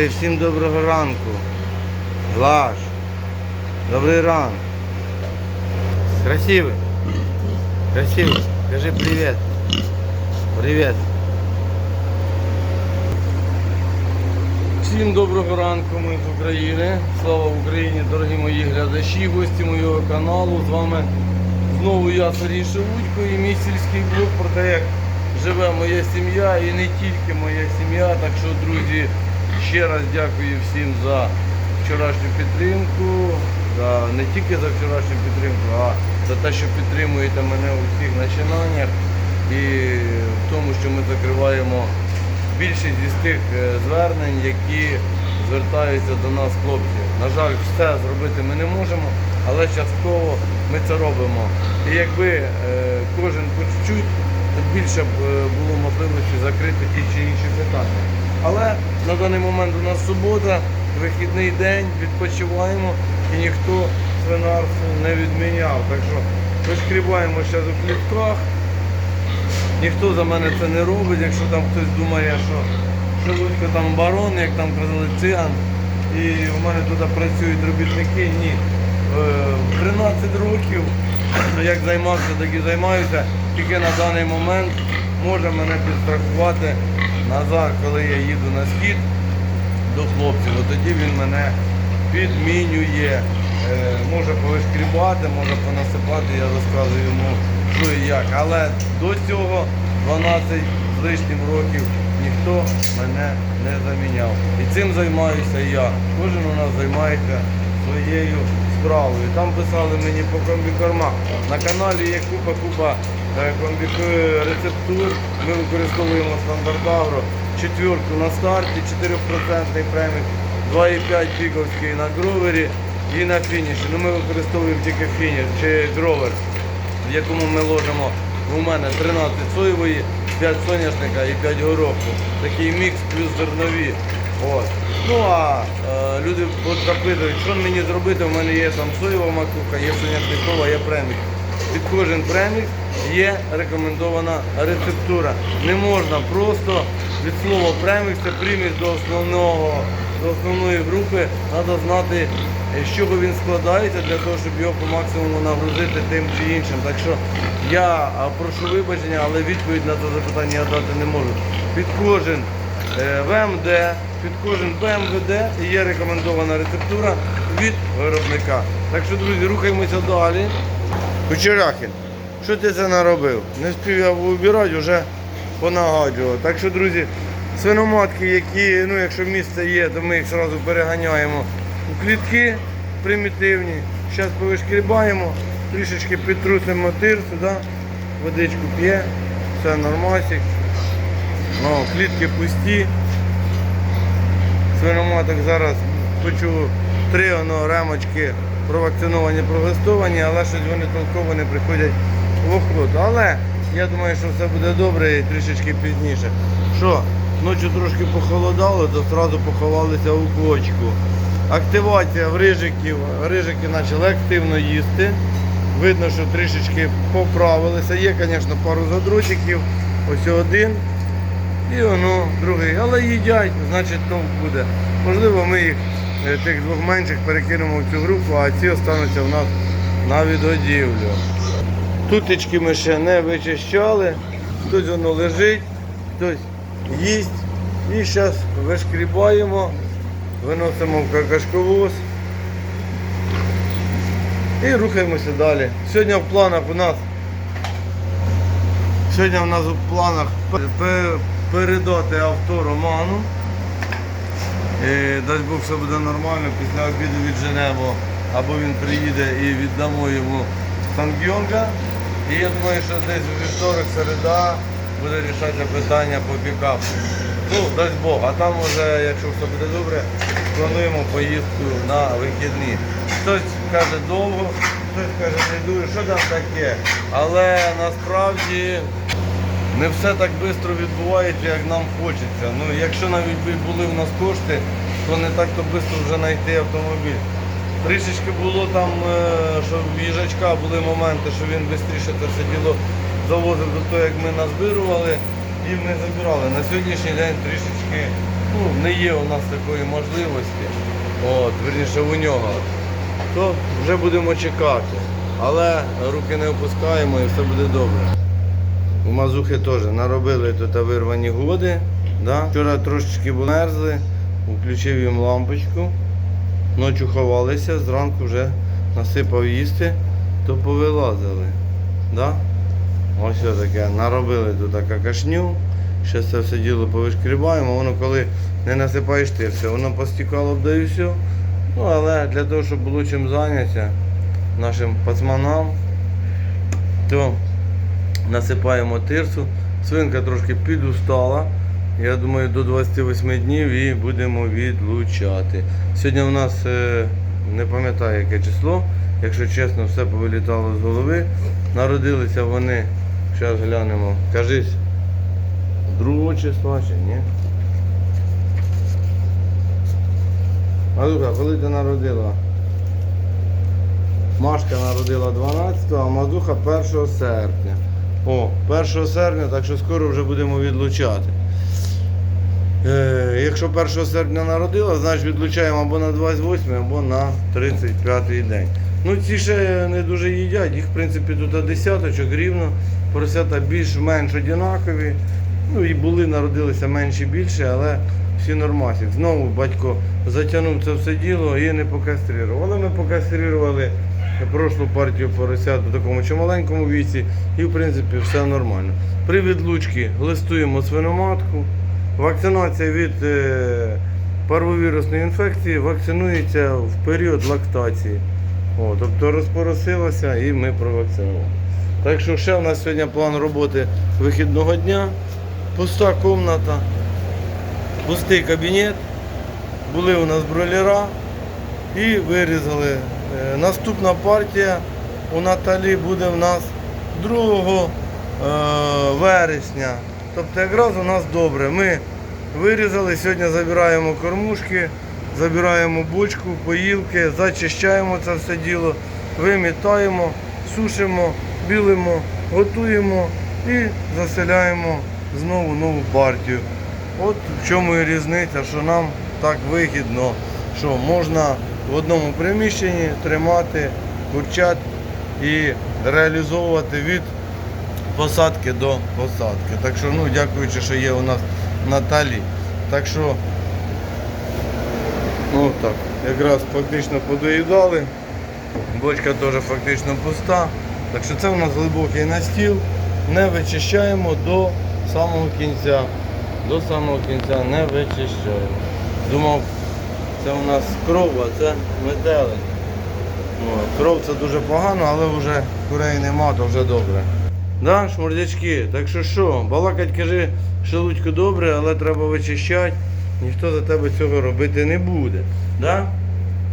Кажи всім доброго ранку. Глаш. Добрий ранок. Красивый. Красивый. Скажи привет. Привет. Всім доброго ранку, ми з України. Слава Україні, дорогі мої глядачі, гості моєго каналу. З вами знову я Сергій Шелудько і мій сільський блог про те, як живе моя сім'я і не тільки моя сім'я. Так що, друзі, ще раз дякую всім за вчорашню підтримку. Да, не тільки за вчорашню підтримку, а за те, що підтримуєте мене у всіх начинаннях і в тому, що ми закриваємо більшість із тих е, звернень, які звертаються до нас хлопці. На жаль, все зробити ми не можемо, але частково ми це робимо. І якби е, кожен по чуть-чуть, то більше б е, було можливості закрити ті чи інші питання. Але на даний момент у нас субота, вихідний день, відпочиваємо і ніхто свинарство не відміняв. Так що вишкрібаємо зараз у клітках. Ніхто за мене це не робить, якщо там хтось думає, що Шелудько там барон, як там казали, циган, і в мене тут працюють робітники. Ні. Е, 13 років, як займався, так і займаюся. Тільки на даний момент може мене підстрахувати назад, коли я їду на схід до хлопців. Тоді він мене підмінює. Е, може повишкрібати, може понасипати, я розказую йому, що і як. Але до цього 12 з лишнім років ніхто мене не заміняв. І цим займаюся я. Кожен у нас займається своєю справою. Там писали мені по комбікормах. На каналі є купа-купа е, е, рецептур. Ми використовуємо стандарт Агро. Четвірку на старті, 4% премік, 2,5 піковський на гровері і на фініші. Ну, ми використовуємо тільки фініш чи гровер, в якому ми ложимо у мене 13 соєвої, 5 соняшника і 5 гороху. Такий мікс плюс зернові. От. Ну а е, люди запитують, що мені зробити, у мене є там соєва макуха, є соняшникова, є премікс. Під кожен премікс є рекомендована рецептура. Не можна просто від слова премікс це приміс до основного до основної групи, треба знати, з чого він складається для того, щоб його по максимуму нагрузити тим чи іншим. Так що я прошу вибачення, але відповідь на це запитання я дати не можу. Під кожен ВМД, під кожен БМВД є рекомендована рецептура від виробника. Так що, друзі, рухаємося далі. Кучеряхін, що ти це наробив? Не спів я вибирати, вже понагаджував. Так що, друзі, свиноматки, які, ну, якщо місце є, то ми їх одразу переганяємо у клітки примітивні. Зараз повишкрібаємо, трішечки підтрусимо тир сюди, водичку п'є, все нормасик. О, клітки пусті. Свиноматок зараз почув три воно, ремочки провакциновані, прогестовані, але щось вони толково не приходять в охоту. Але я думаю, що все буде добре і трішечки пізніше. Що, ночі трошки похолодало, то одразу поховалися у кочку. Активація в рижиків, рижики почали активно їсти. Видно, що трішечки поправилися. Є, звісно, пару задротиків. Ось один. І воно другий. Але їдять, значить толк буде. Можливо, ми їх е, тих двох менших перекинемо в цю групу, а ці остануться в нас на відгодівлю. Тутечки ми ще не вичищали, хтось воно лежить, хтось їсть. І зараз вишкрібаємо, виносимо в какашковоз і рухаємося далі. Сьогодні в планах у нас Сьогодні в нас у планах передати авто Роману. Дасть Бог, все буде нормально, після обіду відженемо, або він приїде і віддамо йому Сангйонга. І я думаю, що десь у вівторок, середа буде рішатися питання по пікапу. Ну, дасть Бог, а там вже, якщо все буде добре, плануємо поїздку на вихідні. Хтось каже довго, хтось каже не дуже, що там таке. Але насправді не все так швидко відбувається, як нам хочеться. Ну, якщо навіть були в нас кошти, то не так то швидко вже знайти автомобіль. Трішечки було там, е, що в їжачка були моменти, що він швидше це все діло завозив до того, як ми назбирували. І не забирали. На сьогоднішній день трішечки ну, не є у нас такої можливості. От, верніше у нього. То вже будемо чекати. Але руки не опускаємо і все буде добре. У мазухи теж наробили тут вирвані годи. Да? Вчора трошечки мерзли, включив їм лампочку. Ночі ховалися, зранку вже насипав їсти, то повилазили. Да? Ось таке. Наробили тут какашню. Ще це все діло повишкрібаємо. Воно коли не насипаєш ти все, воно постікало б да і все. Ну, але для того, щоб було чим зайнятися нашим пацманам, то насипаємо тирсу. Свинка трошки підустала. Я думаю, до 28 днів і будемо відлучати. Сьогодні у нас е, не пам'ятаю яке число, якщо чесно, все повилітало з голови. Народилися вони, зараз глянемо, кажись, 2 числа чи ні? Мазуха, коли ти народила? Машка народила 12, а Мазуха 1 серпня. О, 1 серпня, так що скоро вже будемо відлучати. Е, якщо 1 серпня народила, значить відлучаємо або на 28, або на 35 день. Ну ці ще не дуже їдять, їх в принципі тут десяточок рівно, поросята більш-менш однакові. Ну і були, народилися менші більше, але всі нормасі. Знову батько затягнув це все діло і не покастрирував. Але ми покастрирували прошлу партію поросят у такому чималенькому віці і в принципі все нормально. При відлучці листуємо свиноматку. Вакцинація від е, парвовірусної інфекції вакцинується в період лактації. О, тобто розпоросилася і ми провакцинували. Так що ще в нас сьогодні план роботи вихідного дня. Пуста кімната, пустий кабінет. Були у нас бройлера і вирізали. Е, Наступна партія у Наталі буде в нас 2 е, вересня. Тобто якраз у нас добре. Ми вирізали, сьогодні забираємо кормушки, забираємо бочку, поїлки, зачищаємо це все діло, вимітаємо, сушимо, білимо, готуємо і заселяємо знову нову партію. От в чому і різниця, що нам так вигідно, що можна в одному приміщенні тримати курчат і реалізовувати від посадки до посадки. Так що, ну, дякуючи, що є у нас Наталі. Так що, ну так, якраз фактично подоїдали. Бочка теж фактично пуста. Так що це у нас глибокий настіл. Не вичищаємо до самого кінця. До самого кінця не вичищаємо. Думав, це у нас кров, а це метелик. Кров це дуже погано, але вже курей нема, то вже добре. Да, шмурдячки, так що що, балакать каже, шелудько добре, але треба вичищати. Ніхто за тебе цього робити не буде. Да?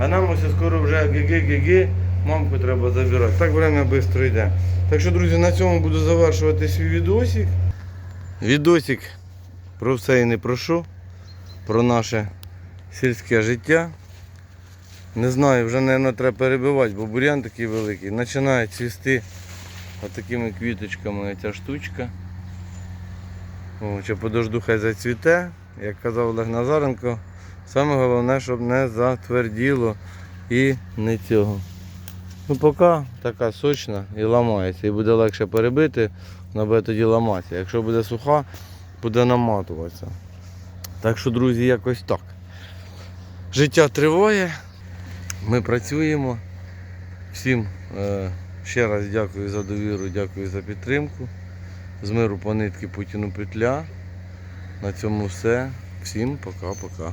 А нам ось скоро вже ге-ге-ге-ге, мамку треба забирати. Так время швидко йде. Так що, друзі, на цьому буду завершувати свій відосик. Відосик про все і не про що. Про наше сільське життя. Не знаю, вже, мабуть, треба перебивати, бо бур'ян такий великий. Починає цвісти отакими квіточками ця штучка. Чи подожду, хай зацвіте. Як казав Олег Назаренко, саме головне, щоб не затверділо і не цього. Ну поки така сочна і ламається. І буде легше перебити, вона буде тоді ламатися. Якщо буде суха, буде наматуватися. Так що, друзі, якось так. Життя триває, ми працюємо. Всім е, ще раз дякую за довіру, дякую за підтримку. З миру по нитки Путіну петля. На цьому все. Всім пока-пока.